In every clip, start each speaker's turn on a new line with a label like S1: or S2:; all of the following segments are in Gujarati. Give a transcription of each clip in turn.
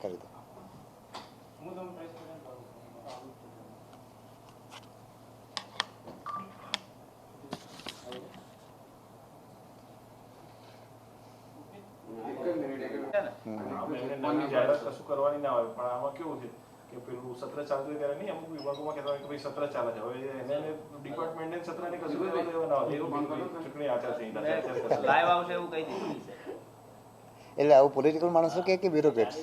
S1: કરી દો
S2: જાહેરાત કશું કરવાની ના હોય પણ આમાં કેવું છે કે પેલું સત્ર ચાલતું હોય ત્યારે નહીં અમુક વિભાગોમાં કહેતા હોય કે ભાઈ સત્ર ચાલે છે. હવે એને ડિપાર્ટમેન્ટને સત્રને કશું લેવા દેવા ના હોય. એવું ચૂંટણી આચારસંહિતા.
S3: લાઈવ આવશે એવું કહી દીધું
S1: એટલે આવું પોલિટિકલ માણસો કે કે બ્યુરોક્રેટ્સ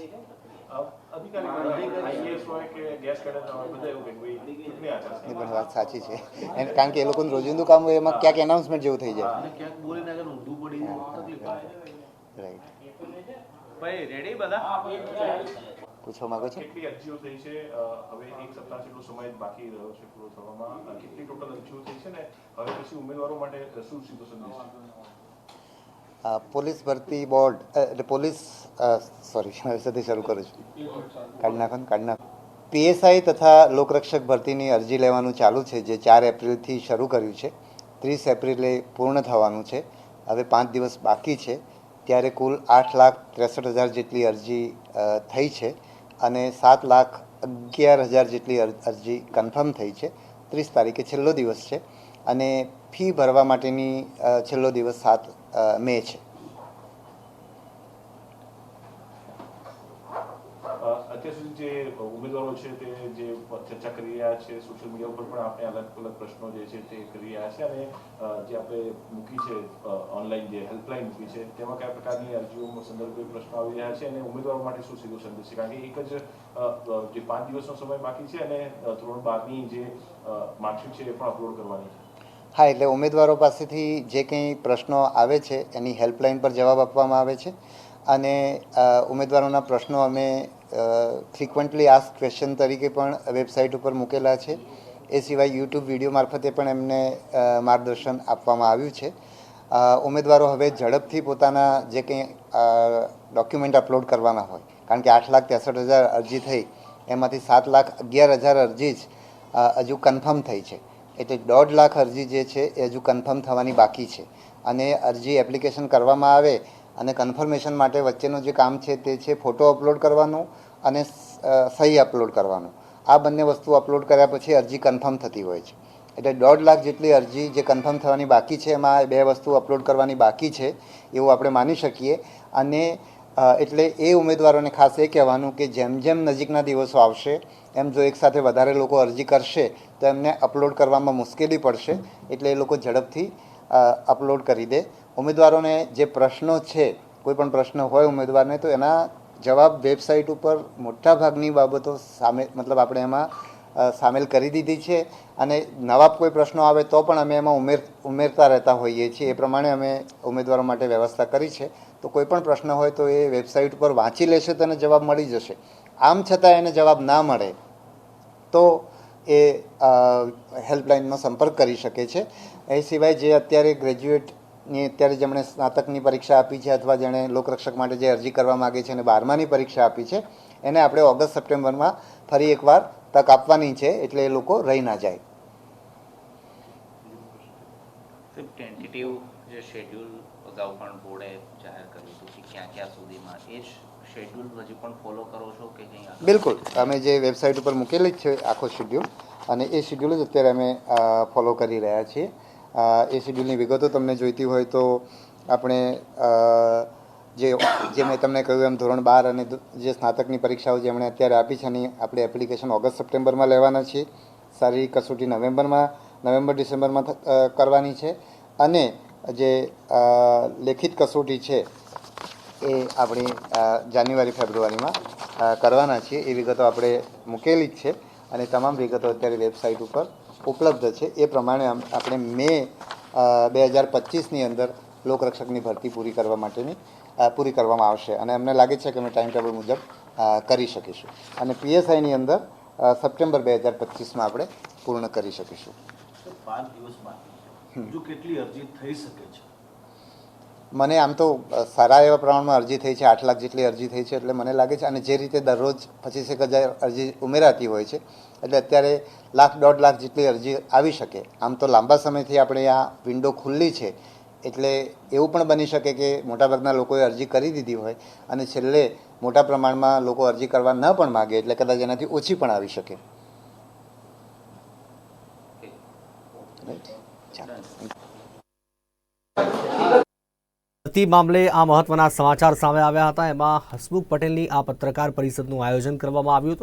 S1: વાત સાચી છે. કારણ કે એ લોકોનું રોજિંદુ કામ હોય એમાં ક્યાંક એનાઉન્સમેન્ટ જેવું થઈ જાય. રાઈટ
S3: ભાઈ રેડી બધા?
S1: પૂછવા માંગો છો?
S2: કેટલી અરજીઓ થઈ છે? હવે એક સપ્તાહ જેટલો સમય બાકી રહ્યો છે પૂરો થવામાં. કેટલી ટોટલ અરજીઓ થઈ છે ને હવે પછી ઉમેદવારો માટે શું સીધો સંદેશ
S1: પોલીસ ભરતી બોર્ડ એટલે પોલીસ સોરી સાથે શરૂ કરું છું. કાઢી નાખો ને કાઢી નાખો. પીએસઆઈ તથા લોકરક્ષક ભરતીની અરજી લેવાનું ચાલુ છે જે ચાર એપ્રિલથી શરૂ કર્યું છે. ત્રીસ એપ્રિલે પૂર્ણ થવાનું છે. હવે પાંચ દિવસ બાકી છે. ત્યારે કુલ આઠ લાખ ત્રેસઠ હજાર જેટલી અરજી થઈ છે. અને સાત લાખ અગિયાર હજાર જેટલી અર- અરજી કન્ફર્મ થઈ છે. ત્રીસ તારીખે છેલ્લો દિવસ છે અને ફી ભરવા માટેની છેલ્લો દિવસ સાત મે છે.
S2: સુધી જે ઉમેદવારો છે તે જે ચર્ચા કરી રહ્યા છે સોશિયલ મીડિયા ઉપર પણ આપણે અલગ અલગ પ્રશ્નો જે છે તે કરી રહ્યા છે અને જે આપણે મૂકી છે ઓનલાઈન જે હેલ્પલાઇન મૂકી છે, તેમાં કયા પ્રકારની અરજીઓ સંદર્ભે પ્રશ્નો આવી રહ્યા છે અને ઉમેદવારો માટે શું સીધો સંદેશ છે? કારણ કે એક જ જે પાંચ દિવસનો સમય બાકી છે અને ધોરણ બારની જે માર્કશીટ છે એ પણ અપલોડ કરવાની છે.
S1: હા, એટલે ઉમેદવારો પાસેથી જે કંઈ પ્રશ્નો આવે છે એની હેલ્પલાઇન પર જવાબ આપવામાં આવે છે. અને ઉમેદવારોના પ્રશ્નો અમે ફ્રિકવન્ટલી આસ્ક ક્વેશ્ચન તરીકે પણ વેબસાઇટ ઉપર મૂકેલા છે. એ સિવાય યુટ્યુબ વીડિયો મારફતે પણ એમને માર્ગદર્શન આપવામાં આવ્યું છે. ઉમેદવારો હવે ઝડપથી પોતાના જે કંઈ ડોક્યુમેન્ટ અપલોડ કરવાના હોય, કારણ કે આઠ લાખ ત્રેસઠ હજાર અરજી થઈ, એમાંથી સાત લાખ અગિયાર હજાર અરજી જ હજુ કન્ફર્મ થઈ છે. એટલે દોઢ લાખ અરજી જે છે એ હજુ કન્ફર્મ થવાની બાકી છે. અને અરજી એપ્લિકેશન કરવામાં આવે અને કન્ફર્મેશન માટે વચ્ચેનું જે કામ છે તે છે ફોટો અપલોડ કરવાનો અને સહી અપલોડ કરવાનું. આ બંને વસ્તુ અપલોડ કર્યા પછી અરજી કન્ફર્મ થતી હોય છે. એટલે દોઢ લાખ જેટલી અરજી જે કન્ફર્મ થવાની બાકી છે, એમાં બે વસ્તુ અપલોડ કરવાની બાકી છે, એવું આપણે માની શકીએ. અને એટલે એ ઉમેદવારોને ખાસ એ કહેવાનું કે જેમ જેમ નજીકના દિવસો આવશે, એમ જો એકસાથે વધારે લોકો અરજી કરશે, તો એમને અપલોડ કરવામાં મુશ્કેલી પડશે. એટલે એ લોકો ઝડપથી અપલોડ કરી દે. ઉમેદવારોને જે પ્રશ્નો છે કોઈ પણ પ્રશ્ન હોય ઉમેદવારને, તો એના જવાબ વેબસાઇટ ઉપર મોટાભાગની બાબતો સામે, મતલબ આપણે એમાં સામેલ કરી દીધી છે. અને નવા કોઈ પ્રશ્નો આવે તો પણ અમે એમાં ઉમેર, ઉમેરતા રહેતા હોઈએ છીએ. એ પ્રમાણે અમે ઉમેદવારો માટે વ્યવસ્થા કરી છે. તો કોઈ પણ પ્રશ્ન હોય તો એ વેબસાઇટ ઉપર વાંચી લેશે તો એને જવાબ મળી જશે. આમ છતાં એને જવાબ ના મળે, તો એ હેલ્પલાઇનનો સંપર્ક કરી શકે છે. એ સિવાય જે અત્યારે ગ્રેજ્યુએટની અત્યારે જેમણે સ્નાતકની પરીક્ષા આપી છે અથવા જેણે લોકરક્ષક માટે જે અરજી કરવા માગે છે અને બારમાની પરીક્ષા આપી છે એને આપણે ઓગસ્ટ સપ્ટેમ્બરમાં ફરી એકવાર તક આપવાની છે એટલે એ લોકો રહી ના જાય.
S3: ટેન્ટેટિવ જે શેડ્યુલ અગાઉ પણ બોર્ડે જાહેર કર્યું હતું કે ક્યાં ક્યાં સુધીમાં એ જ શેડ્યુલ હજી પણ ફોલો કરો છો કે કંઈ
S1: બિલકુલ. અમે જે વેબસાઇટ ઉપર મૂકેલી જ છે આખો શેડ્યુલ અને એ શેડ્યુલ જ અત્યારે અમે ફોલો કરી રહ્યા છીએ. એ શેડ્યુલની વિગતો તમને જોઈતી હોય તો આપણે જે જે મેં તમને કહ્યું એમ ધોરણ બાર અને જે સ્નાતકની પરીક્ષાઓ જેમણે અત્યારે આપી છે એની આપણે એપ્લિકેશન ઓગસ્ટ સપ્ટેમ્બરમાં લેવાના છીએ. શારીરિક કસોટી નવેમ્બરમાં, નવેમ્બર ડિસેમ્બરમાં કરવાની છે. અને જે લેખિત કસોટી છે એ આપણે જાન્યુઆરી, ફેબ્રુઆરીમાં કરવાના છીએ. એ વિગતો આપણે મૂકેલી જ છે અને તમામ વિગતો અત્યારે વેબસાઇટ ઉપર ઉપલબ્ધ છે. એ પ્રમાણે આપણે મે બે હજાર પચીસની અંદર લોકરક્ષકની ભરતી પૂરી કરવા માટેની પૂરી કરવામાં આવશે. અને અમને લાગે છે કે અમે ટાઈમ ટેબલ મુજબ કરી શકીશું. અને પીએસઆઈની અંદર સપ્ટેમ્બર બે હજાર પચીસમાં આપણે પૂર્ણ કરી શકીશું.
S4: પાંચ દિવસ બાકી કેટલી અરજી થઈ શકે છે?
S1: મને આમ તો સારા એવા પ્રમાણમાં અરજી થઈ છે આઠ લાખ જેટલી અરજી થઈ છે એટલે મને લાગે છે અને જે રીતે દરરોજ પચીસેક હજાર અરજી ઉમેરાતી હોય છે એટલે અત્યારે લાખ દોઢ લાખ જેટલી અરજી આવી શકે. આમ તો લાંબા સમયથી આપણે આ વિન્ડો ખુલ્લી છે એટલે એવું પણ બની શકે કે મોટાભાગના લોકોએ અરજી કરી દીધી હોય અને છેલ્લે મોટા પ્રમાણમાં લોકો અરજી કરવા ન પણ માગે એટલે કદાચ એનાથી ઓછી પણ આવી શકે.
S4: ભરતી મામલે આ મહત્વના સમાચાર સામે આવ્યા હતા. એમાં હસમુખ પટેલની આ પત્રકાર પરિષદનું આયોજન કરવામાં આવ્યું હતું.